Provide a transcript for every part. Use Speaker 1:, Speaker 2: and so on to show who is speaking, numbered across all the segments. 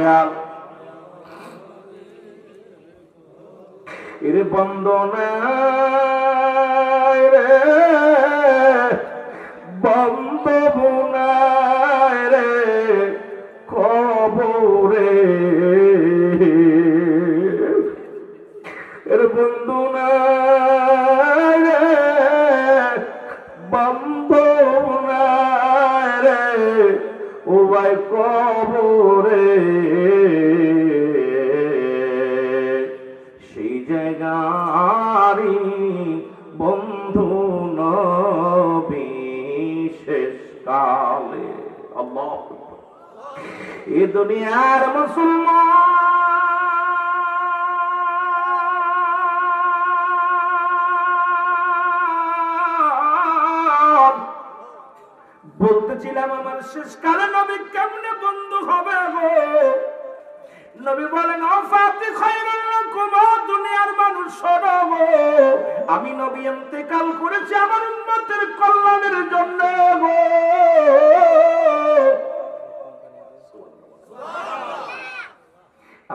Speaker 1: দয়াল। এর বন্দনায় বলতেছিলাম আমার শেষ কালে নবী কেমনে বন্ধু হবে গো? নবী বলেন, অফাতি খায়রুল লাকুম দুনিয়ার মানুষ গো। আমি নবী ইন্তেকাল করেছি আমার উম্মতের কল্যাণের জন্য গো।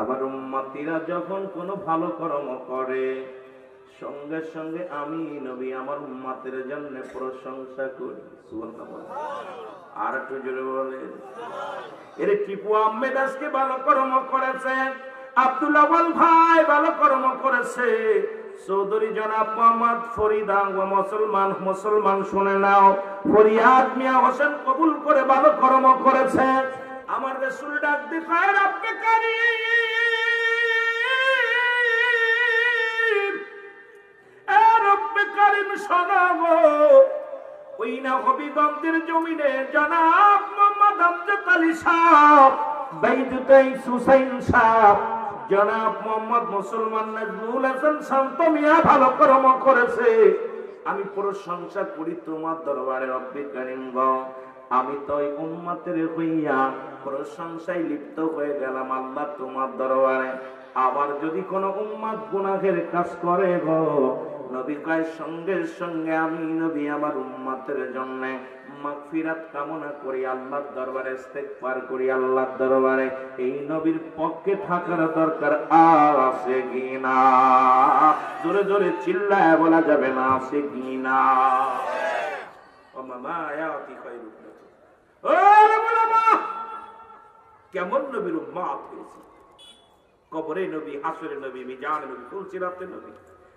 Speaker 1: আমার উম্মতিরা যখন কোনো ভালো কর্ম করে সঙ্গে সঙ্গে আমি নবী, আমার উম্মাতের জন্য প্রশংসা করি। আর একটু জোরে বলেন। এর টিপু আহমেদ আজকে ভালো কর্ম করেছে, আব্দুল ভাই ভালো কর্ম করেছে। চৌধুরী জনাব মোহাম্মদ ফরিদা মুসলমান মুসলমান শুনে নাও। ফরিয়াদ মিয়া হোসেন কবুল করে ভালো কর্ম করেছে। আমার রসুল ডাক দেখায় রাব্বে কারীম? কারীম শোনাবো ওই না হবিগঞ্জের জমিনে জনাব মোহাম্মদ আলী সাহ সুসাইন সাহ জনাব মোহাম্মদ মুসলমান হাসান শান্ত মিয়া ভালো কর্ম করেছে। আমি প্রশংসা করি তোমার দরবারে আমি তো ওই হইয়া প্রশংসায় লিপ্ত হয়ে গেলাম আল্লাহ তোমার দরবারে। আবার যদি কোনো উম্মাদ গুনাহের কাজ করে গো নবী কয় সঙ্গে সঙ্গে আমি নবী আমার উম্মাতের জন্য মাগফিরাত কামনা করি, আল্লাহর দরবারে ইস্তেগফার করি, আল্লাহর দরবারে। এই নবীর পক্ষে থাকার দরকার আছে কিনা জোরে জোরে চিল্লায় বলা যাবে না আছে কিনা ও মামা, আয়াতি খায়রুল লাকুম। ও আলেমুলামা! কেমন নবীর উম্মাত হয়েছে? কবরে নবী, হাসরে নবী, মিজান নবী ফুলসিরাতে নবী।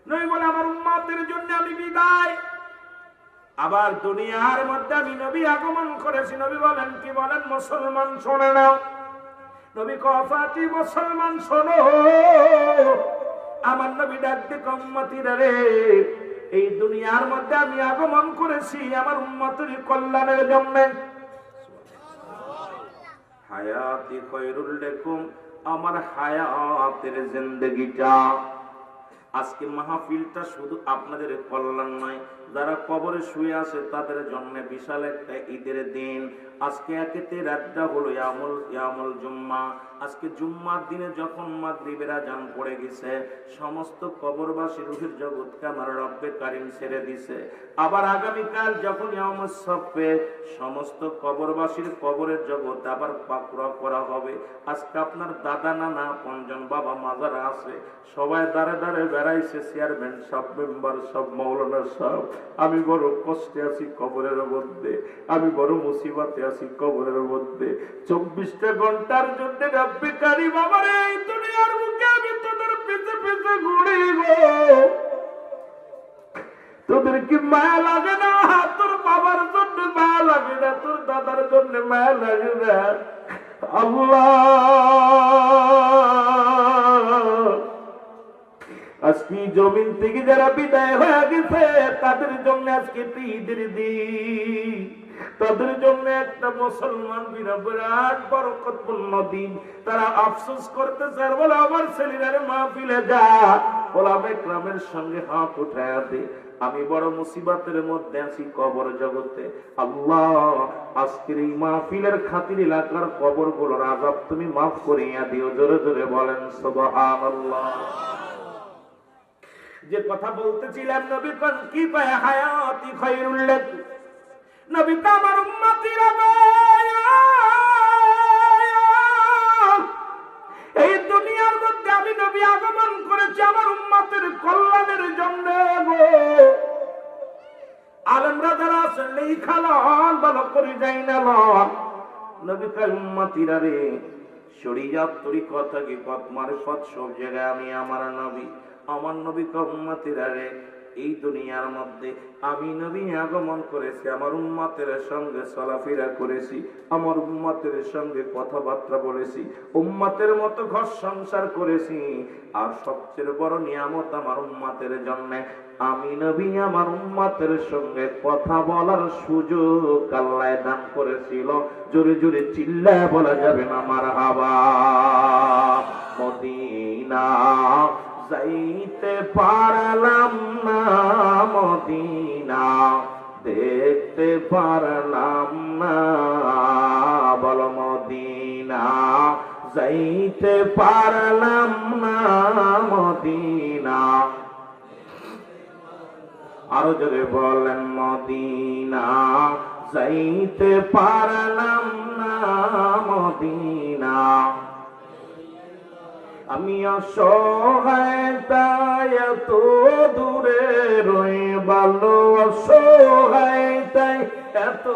Speaker 1: নবী বলে আমার উম্মাতের জন্য আমি বিদায়। আবার দুনিয়ার মধ্যে আমি নবী আগমন করেছি। নবী বলেন, কি বলেন? মুসলমান শোনে নাও। নবী কফাতি মুসলমান শোনো। আমার নবী ডাক দে কম্মতিরা রে, এই দুনিয়ার মধ্যে আমি আগমন করেছি আমার উম্মতের কল্যাণের জন্য। হায়াতি খৈরুল লেকুম, আমার হায়াতের জিন্দগিটা। আজকে মাহফিলটা শুধু আপনাদের কল্যাণ নয় যারা কবরে শুয়ে আছে, তাদের জন্য বিশাল একটা ঈদের দিন। আজকে একেতে রাতটা হলো ইয়ামুল ইয়ামুল জুম্মা। আজকে জুম্মার দিনে যখন মাগরিবের আজান পড়ে গেছে, সমস্ত কবরবাসী রুহের জগৎকে আমার রব্বে কারিম ছেড়ে দিছে। আবার আগামীকাল যখন ইয়ামুল সফে সমস্ত কবরবাসীর কবরের জগৎ আবার পাকুড়া করা হবে। আজকে আপনার দাদা, নানা পঞ্জন বাবা, মাজারা আছে, সবাই দাঁড়ে দাঁড়ে বেড়াইছে, চেয়ারম্যান, সব মেম্বার, সব মৌলানা সব আমি বড় কষ্টে আছি কবরের মধ্যে। আমি বড় মুসিবাতে আছি কবরের মধ্যে। চব্বিশটা ঘণ্টার জন্য দুনিয়ার মুখে আমি তোদের পেছে পেছে ঘুরি তোদের কি মায়া লাগে না? তোর বাবার জন্য মায়া লাগে না? তোর দাদার জন্য মায়া লাগে না? আল্লাহ! আজকে জমিন থেকে যারা বিদায় হয়ে গেছে, তাদের জন্য আজকে ঈদের দিন। তাদের জন্য একটা মুসলমান বিরা বিরাট বরকতপূর্ণ দিন। তারা আফসোস করতেছে আর বলে, আমার ছেলেরা মাহফিলে যা। ওলামে গ্রামের সঙ্গে হাত উঠায় দে। আমি বড় মুসিবতের মধ্যে আছি কবর জগতে। আল্লাহ, আজকের এই মাহফিলের খাতির এলাকার কবরগুলোর আজাব তুমি মাফ করিয়া দিও। জোরে জোরে বলেন, সুবহানাল্লাহ। যে কথা বলতেছিলাম, নবী কোন কি পায় হায়াতি খায়রুল লাক? নবী তো আমার উম্মতিরা এই দুনিয়ার মধ্যে আমি নবী আগমন করেছি আমার উম্মতের কল্যাণের জন্য গো। আলমরা যারা আছেন এই খালন ভালো করে যাই না লন নবী কয়, উম্মতিরা রে, শরীয়ত তরিকত কি পথ মারফত, সব জায়গায় আমি আমার নবী আমার নবী কয় উম্মতিরা রে এই দুনিয়ার মধ্যে আমি নবী আগমন করেছি, আমার উম্মতের সঙ্গে চলাফেরা করেছি, আমার উম্মতের সঙ্গে কথাবার্তা বলেছি, উম্মতের মতো ঘর সংসার করেছি। আর সবচেয়ে বড় নিয়ামত আমার উম্মতের জন্য, আমি নবী আমার উম্মতের সঙ্গে কথা বলার সুযোগ আল্লাহ দান করেছিল। জোরে জোরে চিল্লায় বলা যাবে না আমার হাবা পারলাম না। বল মদিনা, যাইতে পারলাম না মদিনা। আরও জোরে বলেন, মদিনা, যাইতে পারলাম না মদিনা। আমি অসহায়, তাই দূরে রয়ে ভালো অসহায়, তাই এত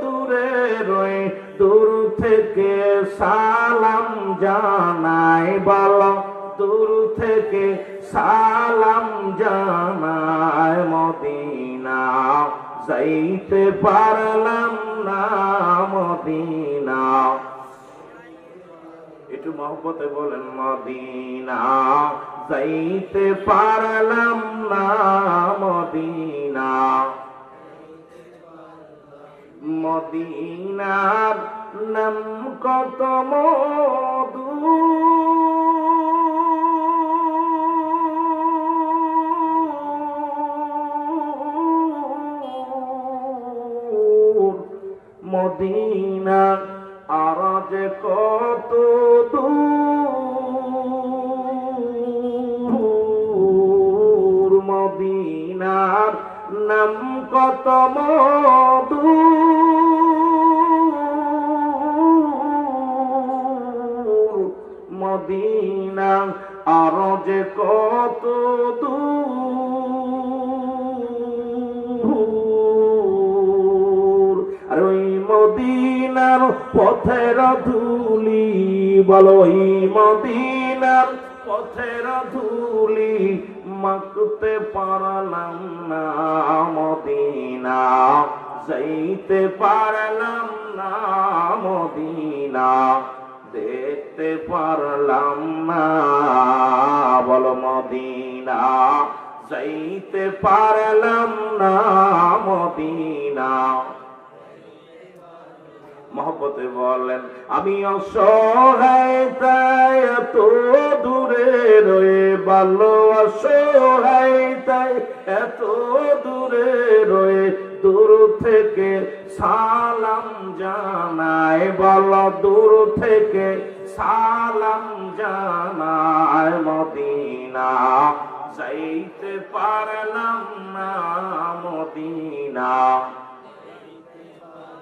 Speaker 1: দূরে রয়ে দূর থেকে সালাম জানাই ভালো দূর থেকে সালাম জানায় মদিনা। যাইতে পারলাম না মদিনা। একটু মহব্বতে বলেন, মদিনা। যাইতে পারলাম না মদিনা। মদিনার নাম কত মধু? মদিনা আর যে কত মদিনার নাম কত মধু? মদিনা আর যে কত দূর? আর ওই মদিনার পথের ধুলি, বলো ওই মদিনার পথের ধুলি মাকতে পারলাম না মদিনা, যাইতে পারলাম না মদিনা, দেখতে পারলাম না, বলো মদিনা, যাইতে পারলাম না মদিনা। মহব্বতে বলেন, আমি অসহায়, তাই এত দূরে রয়ে ভালো অসহায়, তাই এত দূরে রয়ে দূর থেকে সালাম জানায়, বল দূর থেকে সালাম জানায় মদিনা। যাইতে পারলাম না মদিনা।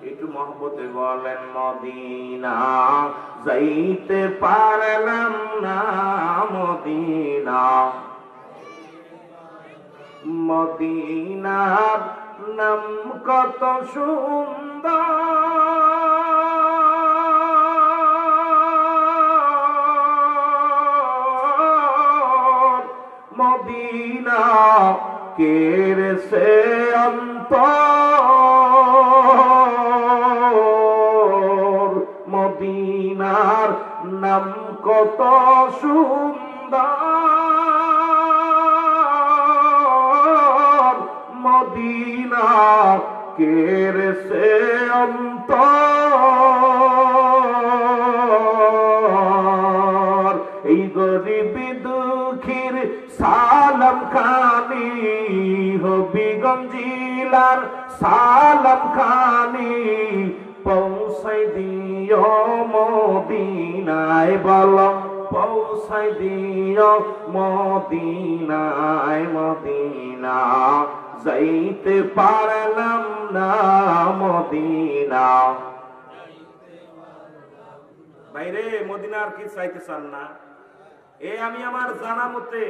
Speaker 1: একটু মহব্বতে বলেন মদিনা। যাইতে পারলাম না মদিনা। মদিনার নাম কত সুন্দর। মদিনা কের সে অন্তর হবিগঞ্জ জিলার সালাম খানি পৌঁছাই দিও মদিনায়, বল। পৌঁছাই দিও মদিনায়, মদিনা। যাইতে পারলাম না মদিনা। বাইরে মদিনার কি চাইতে চান না? এ আমি আমার জানা মতে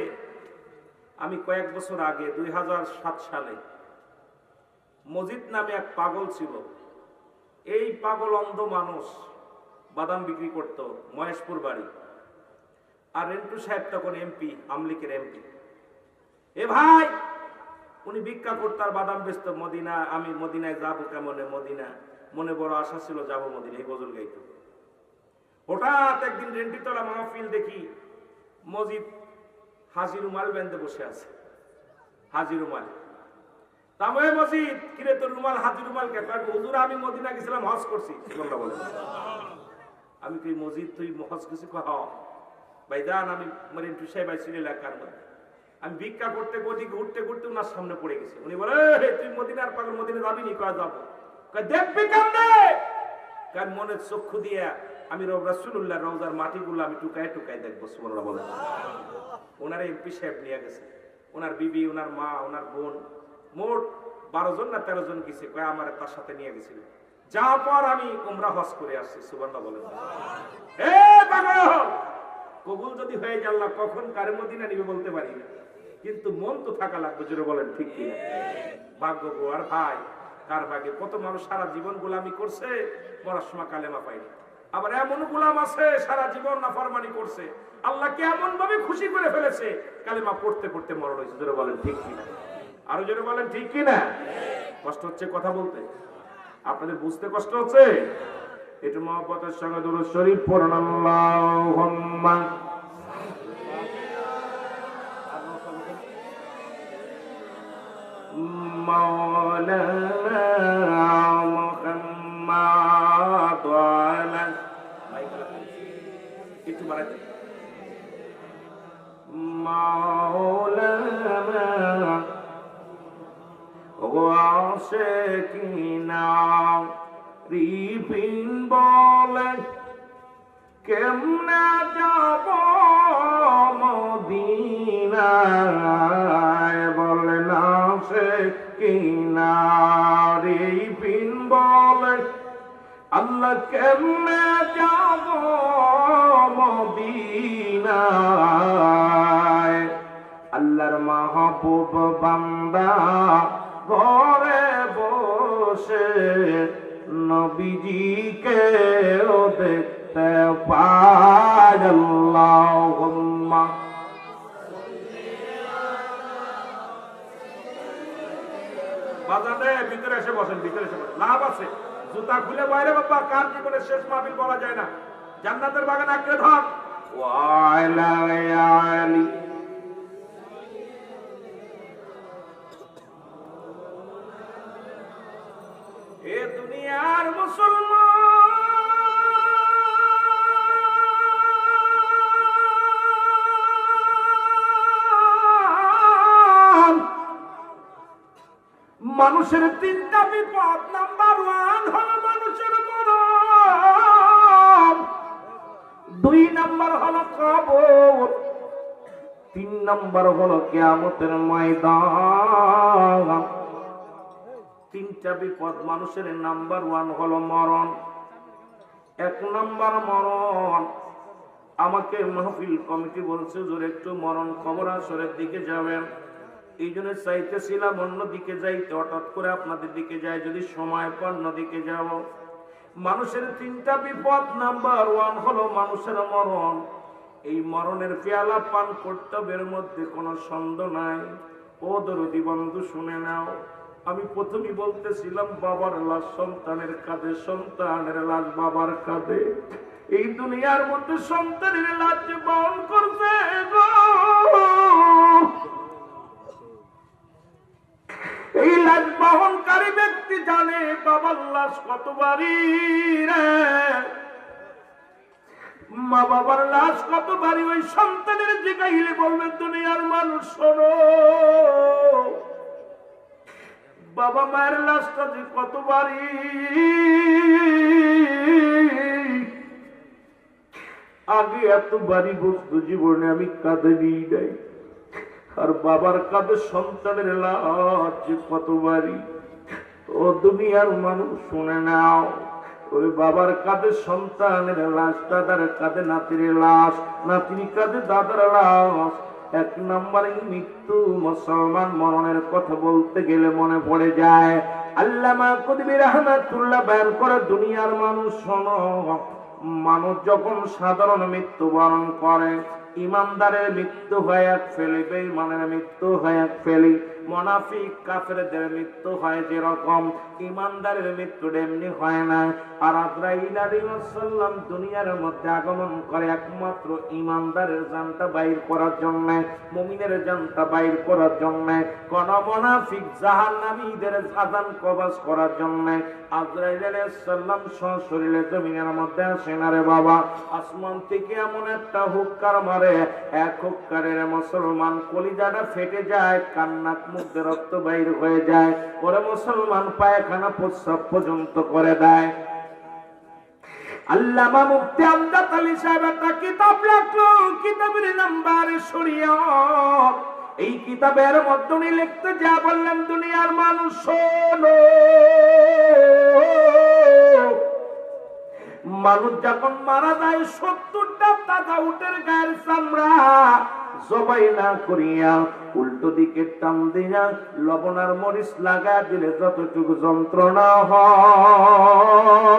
Speaker 1: আমি কয়েক বছর আগে দুই হাজার সাত সালে মজিদ নামে এক পাগল ছিল। এই পাগল অন্ধ মানুষ বাদাম বিক্রি করত, মহেশপুর বাড়ি। আর রেন্টু সাহেব তখন এমপি, আমলিকের এমপি। এ ভাই, উনি ভিক্ষা করতো আর বাদাম বেচত, মদিনা, আমি মদিনায় যাব কেমনে? মদিনা, মনে বড় আশা ছিল যাব মদিনা এই গজল গাইতো। হঠাৎ একদিন রেন্টিতলা মাহফিল দেখি মজিদ হাজির রুমাল বেঁধে বসে আছে। হাজির রুমাল তামে মসজিদ কিরে তোর রুমাল হাজির রুমাল কে? হুজুর আমি মদিনা গেছিলাম হজ করছি। কথা বলে। আমি কি মসজিদ তুই হজ করছি? কহ ভাই যান আমি মরিন টুসাই ভাই ছিল এলাকার মধ্যে। আমি ভিক্ষা করতে গতি ঘুরতে ঘুরতে ওনার সামনে পড়ে গেছে। উনি বলে "এই, তুই মদিনার পাগল মদিনা যাবি নি? কয় যাব। দেখবি কেমনে? কারণ মনের চক্ষু দিয়ে আমি রব রাসুল্লাহ রওজার মাটিগুলো আমি টুকায় টুকায় দেখব সুবর্ণা বলে। ওনার এমপি সাহেব নিয়ে গেছে। ওনার বিবি ওনার মা ওনার বোন মোট বারো জন না তেরো জন গেছে, কয় আমার তার সাথে নিয়ে গেছিল। যাওয়ার পর আমি উমরা হজ করে আসছি সুবর্ণা বলেন। কবুল যদি হয়ে গেল কখন কারে মদিনা নিবে বলতে পারি না। কিন্তু মন তো থাকা লাগবে, জোরে বলেন ঠিক কিনা? ভাগ্য গো, আর ভাই, কার ভাগ্যে? কত মানুষ সারা জীবন গোলামি করছে, মরার সময় কালেমা পায়নি। আবার এমন গোলাম আছে, সারা জীবন নাফরমানি করছে। আল্লাহকে এমন ভাবে খুশি করে ফেলেছে, কালেমা পড়তে পড়তে মরণ হয়েছে, জোরে বলেন ঠিক কিনা? আরও জোরে বলেন, ঠিক কি না? কষ্ট হচ্ছে কথা বলতে। আপনাদের বুঝতে কষ্ট হচ্ছে? একটু মহব্বতের সঙ্গে দুরুদ শরীফ পড়ুন, আল্লাহুম্মা। মাও ওয়াশিকিনা রিপিন বলেন কেমনে যাব মদিনায়? বলেন সে কিনারি পিন বলেন আল্লাহ, কেমনে যাব মদিনায়? আল্লাহর মাহবুব বান্দা ঘরে বসে নবীজিকে দেখতে পায় আল্লাহুম্মা। বাজারে ভিতরে এসে বসেন, ভিতরে এসে বসেন। লাভ আছে। জুতা খুলে বাইরে বাবা, কার জীবনের শেষ মাহফিল বলা যায় না। জান্নাতের বাগান আঁকড়ে ধর। ওয়াইলা আলী নাম্বার হলো কেয়ামতের ময়দান। তিনটা বিপদ মানুষের নাম্বার ওয়ান হলো মরণ। এক নাম্বার মরণ, আমাকে মাহফিল কমিটি বলছে, জোরে একটু মরণ খবর আসরের দিকে যাবেন। এই জন্য চাইতেছিলাম অন্য দিকে যাইতে, হঠাৎ করে আপনাদের দিকে যাই, যদি সময় পর দিকে যাব। মানুষের তিনটা বিপদ, নাম্বার ওয়ান হলো মানুষের মরণ। এই মরণের পেয়ালা পান কর্তব্যের মধ্যে কোনো সন্দেহ নাই। ও দরদি বন্ধু, শুনে নাও। আমি প্রথমেই বলতেছিলাম, বাবার লাশ সন্তানের কাঁধে, সন্তানের লাশ বাবার কাঁধে। এই দুনিয়ার মধ্যে সন্তানের লাশ বহন করছে এই লাশ বহনকারী ব্যক্তি জানে বাবার লাশ কত বাড়ি রে। মা বাবার লাশ কত ভারী, ওই সন্তানের জিগাইলে বলবে, দুনিয়ার মানুষ, শোনো। বাবা মায়ের লাশটা যে কত বাড়ি আগে এত বাড়ি বস্তু জীবনে আমি কাঁদে নিই নাই। আর বাবার কাঁধে সন্তানের লাশ যে কত বাড়ি ও দুনিয়ার মানুষ, শুনে নাও। ওই বাবার কাঁধে সন্তানের লাশ, দাদার কাঁধে নাতির লাশ, নাতির কাঁধে দাদার লাশ। এক নম্বরে মৃত্যু মুসলমান মরণের কথা বলতে গেলে মনে পড়ে যায়। আল্লামা কদিবি রহমাতুল্লাহ বের করে, দুনিয়ার মানুষ শোনো, মানুষ যখন সাধারণ মৃত্যুবরণ করে, ইমানদারের মৃত্যু হয় এক ফেলি, বেঈমানের মৃত্যু হয় এক ফেলি। মোনাফিক কাফেরদের মৃত্যু হয় যেরকম ইমানদারের মৃত্যু এমনি হয় না। আর আজরাইল আলাইহিস দুনিয়ার মধ্যে আগমন করে একমাত্র ইমানদারের জানটা বাইর করার জন্য, মুমিনের জানটা বাইর করার জন্য। কোন করার জন্য সশরীরে জমিনের মধ্যে আসেন আরে বাবা। আসমান থেকে এমন একটা হুক্কার মারে, এক হুক্কারের মুসলমান কলিজাটা ফেটে যায় কান্নাক মধ্যে রক্ত বাইর হয়ে যায়, ওরে মুসলমান পায়খানা প্রস্রাব পর্যন্ত করে দেয়। আল্লামা মুফতি আমজাদ আলী সাহেব একটা কিতাব লিখলো, কিতাবের নাম্বার শরীয়ত এই কিতাবের মধ্যে লিখতে যা বললেন দুনিয়ার মানুষ মানুষ যখন মারা যায়, সত্তরটা তাজা উটের গায়ের চামড়া জবাই না করিয়া উল্টো দিকে টান দিয়া লবণার মরিচ লাগা দিলে যতটুকু যন্ত্রণা হয়।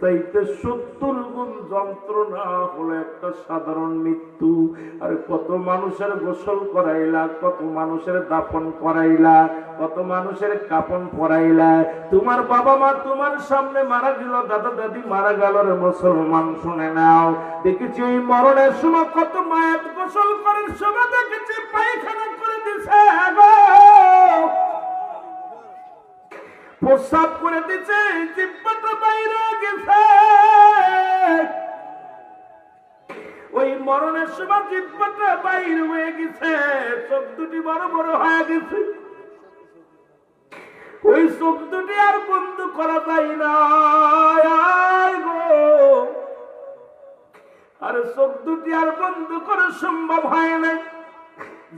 Speaker 1: চাইতে সত্তর গুণ যন্ত্রণা হলো একটা সাধারণ মৃত্যু। আর কত মানুষের গোসল করাইলা, কত মানুষের দাফন করাইলা, কত মানুষের কাপন পরাইলা। তোমার বাবা মা তোমার সামনে মারা গেল, দাদা দাদি মারা গেল রে মুসলমান, শুনে নাও। দেখেছি ওই মরণের সময় কত মায়ের গোসল করার সময় দেখেছি পায়খানা করে দিছে গো প্রস্রাব করে দিছে, জিব্বাটা বাইরে সময় বাইর হয়ে গেছে। চোখ দুটি বড় বড় হয়ে গেছে। ওই চোখ দুটি আর বন্ধ করা যায় না। আর চোখ দুটি আর বন্ধ করা সম্ভব হয় না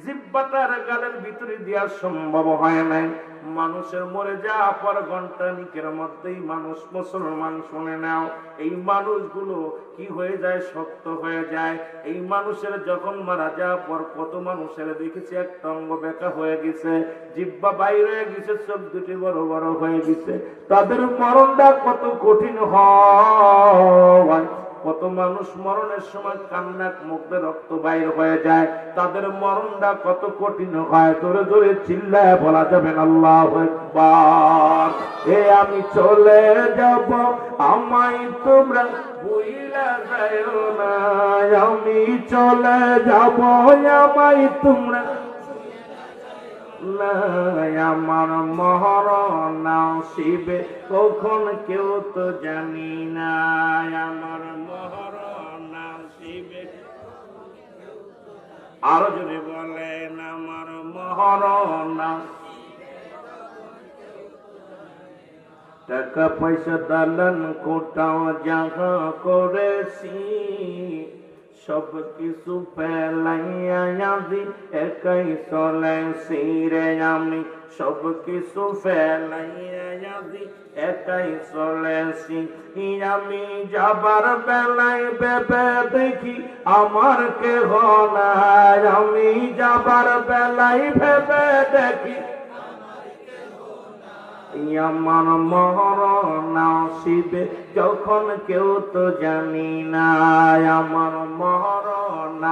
Speaker 1: জিব্বাটার গালের ভিতরে দেওয়া সম্ভব হয় নাই। মানুষের মরে যাওয়া পর ঘণ্টা নিকের মধ্যেই মানুষ মুসলমান শুনে নাও। এই মানুষগুলো কি হয়ে যায়? শক্ত হয়ে যায়। এই মানুষের যখন মারা যাওয়ার পর কত মানুষের দেখেছি একটা অঙ্গ বেকা হয়ে গেছে। জিব্বা বাইরে গেছে, চোখ দুটি বড় বড় হয়ে গেছে। তাদের মরণটা কত কঠিন হয়। কত মানুষ মরণের সময় কান্নাক মুখে রক্ত বাইর হয়ে যায়। তাদের মরণটা কত কঠিন হয়, জোরে জোরে চিল্লায় বলা যাবে আল্লাহ এ আমি চলে যাব, আমায় তোমরা বুইলা যায় না। আমি চলে যাব, আমায় তোমরা আমার মহরণ শিবে কখন কেউ তো জানি না আমার মহরণ শিবে আরও যদি বলেন, আমার মহরণ টাকা পয়সা দালান কোটাও জাগা করেছি সব কিছু ফেলাইয়া দি একাই চলে সিরে আমি সব কিছু ফেলাইয়া দি একাই চলেছি আমি যাবার বেলায় বেবে দেখি আমার কেহ নাই আমি যাবার বেলায় ভেবে দেখি আমার মরণ আসিবে যখন কেউ তো জানি না আমার মরণ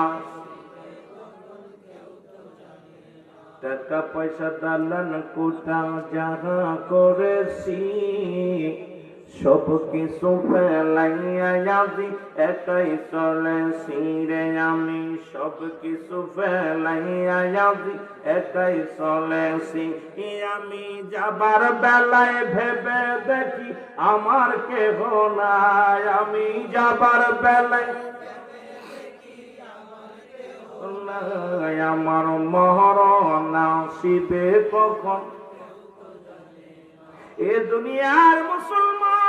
Speaker 1: টাকা পয়সা দালান কোটা যাহা করেছি। সব কিছু যাবি একাই চলে সিরে আমি। সব কিছু যাবি একাই চলে সি আমি। যাবার বেলায় ভেবে দেখি আমার কেহ নাই। আমি যাবার বেলায় আমার মহরণ আসিবে কখন? এ দুনিয়ার মুসলমান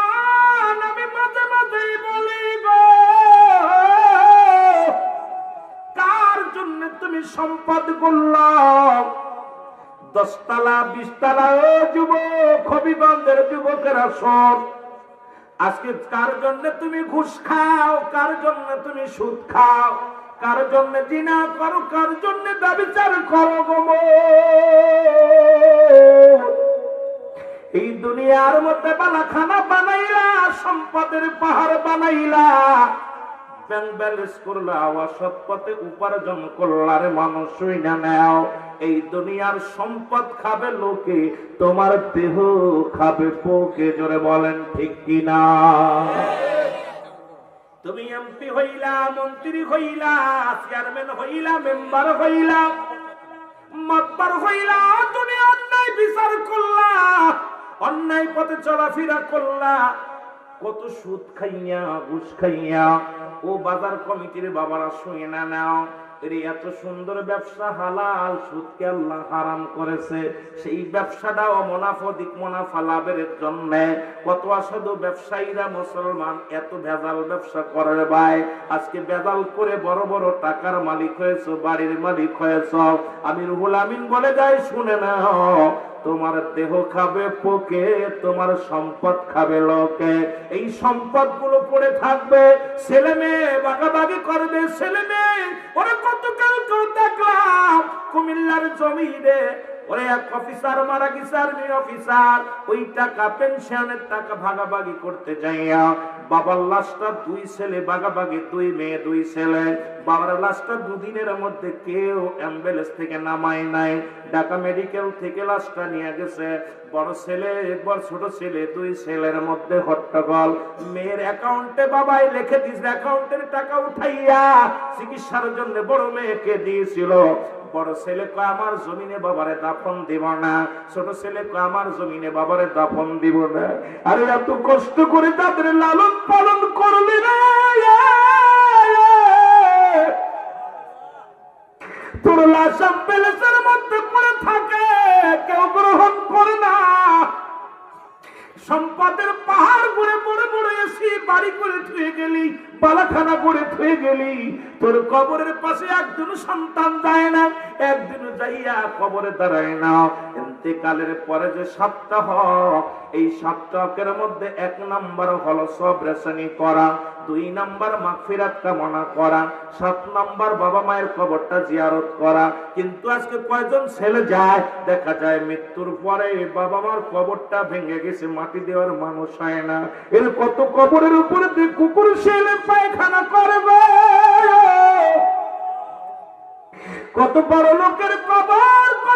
Speaker 1: জন্য তুমি সম্পদ করল। দশতলা, বিশতলা ও যুবক, হবিগঞ্জের যুবকেরা সব আজকে কার জন্য তুমি ঘুষ খাও, কার জন্য তুমি সুদ খাও, কার জন্য জিনা করো, কার জন্য ব্যবচার করো গো এই দুনিয়ার মধ্যে বালাখানা বানাইলা, সম্পদের পাহাড় বানাইলা। ব্যাংক ব্যালেন্স করলা অসৎ পথে উপার্জন করলার মানুষ না নেও। এই দুনিয়ার সম্পদ খাবে লোকে, তোমার দেহ খাবে পোকে, জোরে বলেন ঠিক কিনা? তুমি এমপি হইলা, মন্ত্রী হইলা, চেয়ারম্যান হইলা, মেম্বার হইলা, মাতবার হইলা, তুমি অন্যায় বিচার করলা, অন্যায় পথে চলাফেরা করলা কত সুদ খাইয়া, ঘুষ খাইয়া, ও বাজার কমিটির বাবারা শুয়ে না নাও এত সুন্দর ব্যবসা, হালাল সুদকে আল্লাহ হারাম করেছে। সেই ব্যবসাটাও মোনাফদিক মুনাফা লাভের জন্য। কত অসাধু ব্যবসায়ীরা মুসলমান, এত ভেজাল ব্যবসা করে ভাই। আজকে ভেজাল করে বড় বড় টাকার মালিক হয়েছ, বাড়ির মালিক হয়েছ। আমি রুহুল আমিন বলে যাই, শুনে নাও। তোমার দেহ খাবে পোকে, তোমার সম্পদ খাবে লোকে। এই সম্পদগুলো পড়ে থাকবে, ছেলে মেয়ে বাগাবাগি করবে, ছেলে মেয়ে, ওরা কতকাল কেউ দেখলাম কুমিল্লার জমিনে, ওরে এক অফিসার মারা গেছে, আর্মি অফিসার, ওই টাকা পেনশনের টাকা ভাগাভাগি করতে যাইয়া বাবার লাশটা দুই ছেলে ভাগাভাগি দুই মেয়ে, দুই ছেলে। বাবার লাশটা দুদিনের মধ্যে কেউ অ্যাম্বুলেন্স থেকে নামায় নাই। ঢাকা মেডিকেল থেকে লাশটা নিয়ে গেছে। বড় ছেলে একবার ছোট ছেলে, দুই ছেলের মধ্যে হট্টগোল। মেয়ের অ্যাকাউন্টে বাবাই লিখে দিস অ্যাকাউন্টের টাকা উঠাইয়া চিকিৎসার জন্য বড় মেয়েকে দিয়েছিল। বড় ছেলে কয়, আমার জমিনে বাবারে দাফন দিব না। ছোট ছেলে কয়, আমার জমিনে বাবারে দাফন দিব না। আরে এত কষ্ট করে তাদের লালন পালন করলি না। তোর লাশ প্যালেসের মধ্যে পড়ে থাকে, কেউ গ্রহণ করে না। সম্পদের পাহাড় করে বড় বড় এসে বাড়ি করে থুয়ে গেলি পালাখানা করে থুয়ে গেলি। তোর কবরের পাশে একজন সন্তান যায় না একদিন যাইয়া কবরে দাঁড়ায় না। এতেকালের পরে যে হক, এই সাতটা হকের মধ্যে এক নাম্বার হলো সব রেশনি করা, দুই নাম্বার মাগফিরাত কামনা করা, সাত নাম্বার বাবা মায়ের কবরটা জিয়ারত করা। কিন্তু আজকে কয়জন ছেলে যায়? দেখা যায় মৃত্যুর পরে বাবা মার কবরটা ভেঙে গেছে, মাটি দেওয়ার মানুষ হয় না। এর কত কবরের উপরে কুকুর, ছেলে, পায়খানা করবে? কত বড় লোকের কবর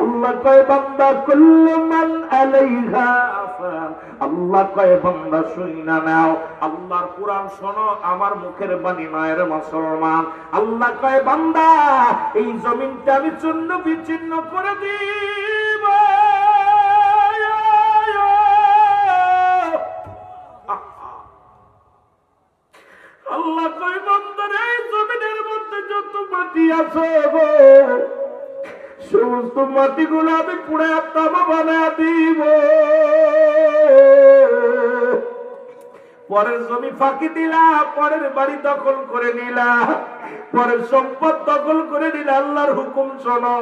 Speaker 1: আল্লাহ কয়, বান্দা, কুল্লু মান আলাইহা আল্লাহ কয়, বান্দা, শুইনা নাও। আল্লাহর কোরআন শোনো, আমার মুখের বাণী নয় রে মুসলমান। আল্লাহ কয়, বান্দা, এই জমিনটা আমি চূর্ণ বিচ্ছিন্ন করে দিব সমস্ত মাটিগুলো আমি পুড়ে তামা বানা দিব। পরের জমি ফাঁকি দিলা পরের বাড়ি দখল করে নিলা পরে সম্পদ দখল করে নিলে আল্লাহর হুকুম শোনো।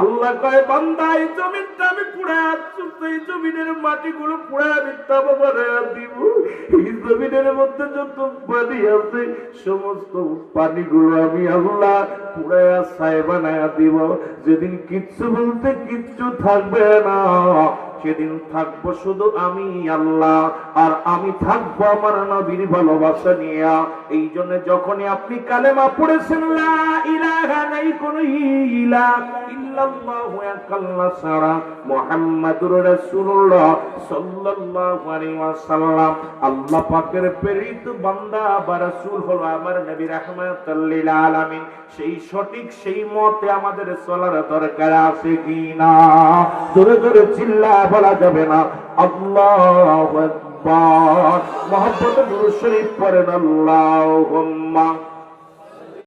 Speaker 1: আল্লাহ কয়, বান্দা, এই জমিনটা আমি পুড়ে আসছি এই জমিনের মাটিগুলো পুড়ে মিথ্যা বাবারে দিব। এই জমিনের মধ্যে যত পানি আছে, সমস্ত পানিগুলো আমি আল্লাহ পুড়ে ছায় বানায় দিব। যেদিন কিচ্ছু বলতে কিচ্ছু থাকবে না। সেদিন থাকব শুধু আমি আল্লাহ, আর আমি থাকব আমার নবীর ভালোবাসা নিয়ে। এই জন্য যখনই আপনি কালেমা পড়েছেন, লা ইলাহা নাই কোন ইলা ইল্লাল্লাহু আল্লাহ ছাড়া মুহাম্মাদুর রাসূলুল্লাহ সাল্লাল্লাহু আলাইহি ওয়াসাল্লাম। আল্লাহ পাকের প্রেরিত বান্দা বা রাসূল হলো আমার নবী রাহমাতুল লিল আলামিন। সেই সঠিক সেই মতে আমাদের চলার দরকার আছে কি না জোরে জোরে চিল্লা বলা যাবে না। আল্লাহ মহব্বত নূর শরীফ পড়েন আল্লাহুম্মা।